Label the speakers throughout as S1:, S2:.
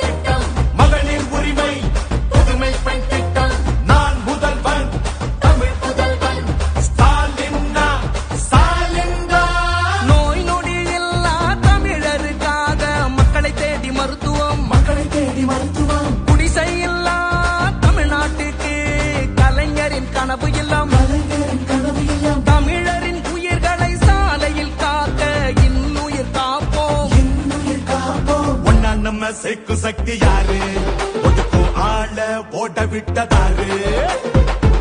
S1: the நம்ம சேக்கு சக்தி யாரு? ஒதுக்கும் ஆள ஓட விட்டதாரு.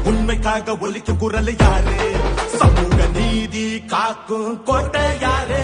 S1: உண்மைக்காக ஒலிக்கும் குரல் யாரு? சமூக நீதி காக்கும் கோட்டை யாரு?